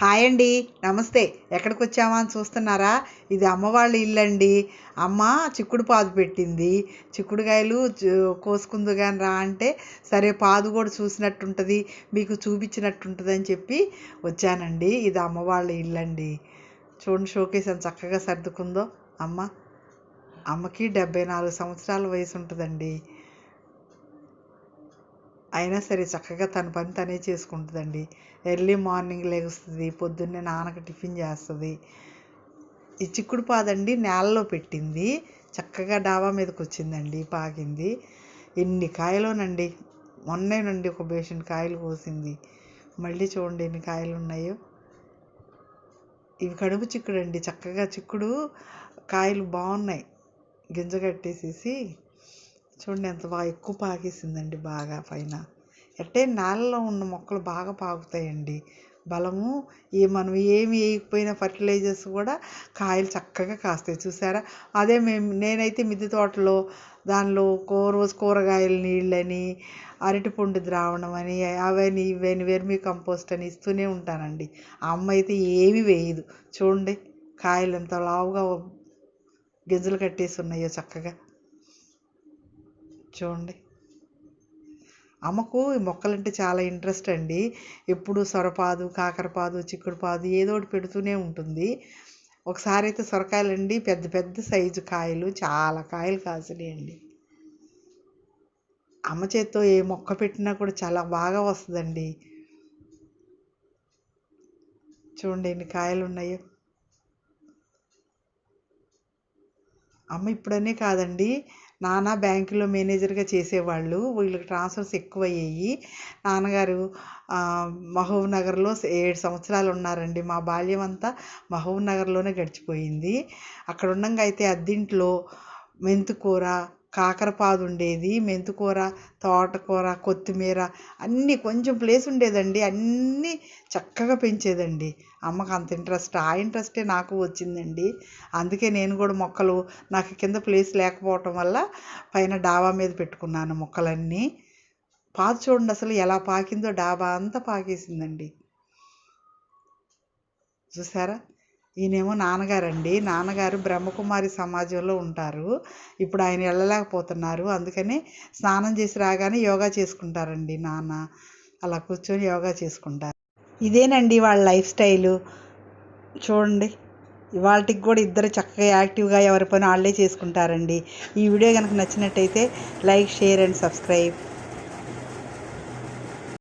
Hi అండి నమస్తే. ఎక్కడికి వచ్చామా అని చూస్తున్నారా? ఇది అమ్మవాళ్ళ ఇల్లు అండి అమ్మ చిక్కుడు పాదు పెట్టింది. చిక్కుడుకాయలు కోసుకుందు కానీ రా అంటే సరే పాదు కూడా చూసినట్టుంటుంది మీకు చూపించినట్టుంటుంది అని చెప్పి వచ్చానండి. ఇది అమ్మవాళ్ళ ఇల్లు అండి చూడండి షోకేస్ అని చక్కగా సర్దుకుందో. అమ్మ అమ్మకి డెబ్బై నాలుగు సంవత్సరాల వయసు ఉంటుందండి అయినా సరే చక్కగా తన పని తనే చేసుకుంటుందండి. ఎర్లీ మార్నింగ్ లెగుస్తుంది పొద్దున్నే నాన్నకి టిఫిన్ చేస్తుంది. ఈ చిక్కుడు పాదండి నేలలో పెట్టింది. చక్కగా డాబా మీదకి వచ్చిందండి పాకింది. ఎన్ని కాయలోనండి? మొన్నేనండి ఒక బేషన్ కాయలు కోసింది. మళ్ళీ చూడండి ఎన్ని కాయలు ఉన్నాయో ఇవి కడుపు చిక్కుడు అండి చక్కగా చిక్కుడు కాయలు బాగున్నాయి. గింజ కట్టేసేసి చూడండి ఎంత బాగా ఎక్కువ పాకేసిందండి బాగా పైన. ఎట్టే నేలలో ఉన్న మొక్కలు బాగా పాకుతాయండి. బలము ఏ మనం ఏమి వేయకపోయినా ఫర్టిలైజర్స్ కూడా కాయలు చక్కగా కాస్తాయి. చూసారా? అదే మేము నేనైతే మిద్దె తోటలో దానిలో రోజు కూరగాయల నీళ్ళని అరటిపండు ద్రావణం అని అవని ఇవని వెర్మి కంపోస్ట్ అని ఇస్తూనే ఉంటానండి. ఆ అమ్మ అయితే ఏమీ వేయదు. చూడండి కాయలు ఎంత లావుగా గింజలు కట్టేసి ఉన్నాయో చక్కగా. చూడండి. అమ్మకు ఈ మొక్కలంటే చాలా ఇంట్రెస్ట్ అండి. ఎప్పుడు సొరపాదు కాకరపాదు చిక్కుడుపాదు ఏదో ఒకటి పెడుతూనే ఉంటుంది. ఒకసారి అయితే సొరకాయలండి పెద్ద పెద్ద సైజు కాయలు చాలా కాయలు కాసినాయండి అమ్మ చేత్తో ఏ మొక్క పెట్టినా కూడా చాలా బాగా వస్తుందండి. చూడండి ఎన్ని కాయలు ఉన్నాయో. అమ్మ ఇప్పుడనే కాదండి నాన్న బ్యాంకులో మేనేజర్గా చేసేవాళ్ళు. వీళ్ళకి ట్రాన్స్ఫర్స్ ఎక్కువ అయ్యాయి నాన్నగారు ఆ, మహబూబ్ నగర్లో ఏడు సంవత్సరాలు ఉన్నారండి. మా బాల్యం అంతా మహబూబ్ నగర్లోనే గడిచిపోయింది. అక్కడ ఉండంగా అయితే అద్దింట్లో మెంతుకూర కాకరపాదు ఉండేది మెంతుకూర తోటకూర కొత్తిమీర అన్నీ కొంచెం ప్లేస్ ఉండేదండి. అన్నీ చక్కగా పెంచేదండి. అమ్మకు అంత ఇంట్రెస్ట్ ఆ ఇంట్రెస్టే నాకు వచ్చిందండి. అందుకే నేను కూడా మొక్కలు నాకు కింద ప్లేస్ లేకపోవటం వల్ల పైన డాబా మీద పెట్టుకున్నాను మొక్కలన్నీ. పాదు చూడండి అసలు ఎలా పాకిందో డాబా అంతా పాకేసిందండి. చూసారా? ఈయనేమో నాన్నగారండి. నాన్నగారు బ్రహ్మకుమారి సమాజంలో ఉంటారు. ఇప్పుడు ఆయన వెళ్ళలేకపోతున్నారు అందుకని స్నానం చేసి రాగానే యోగా చేసుకుంటారండి నాన్న. అలా కూర్చొని యోగా చేసుకుంటారు. ఇదేనండి వాళ్ళ లైఫ్ స్టైలు. చూడండి. ఇవాళకి కూడా ఇద్దరు చక్కగా యాక్టివ్గా ఎవరి పని వాళ్ళే చేసుకుంటారండి. ఈ వీడియో కనుక నచ్చినట్టయితే లైక్ షేర్ అండ్ సబ్స్క్రైబ్.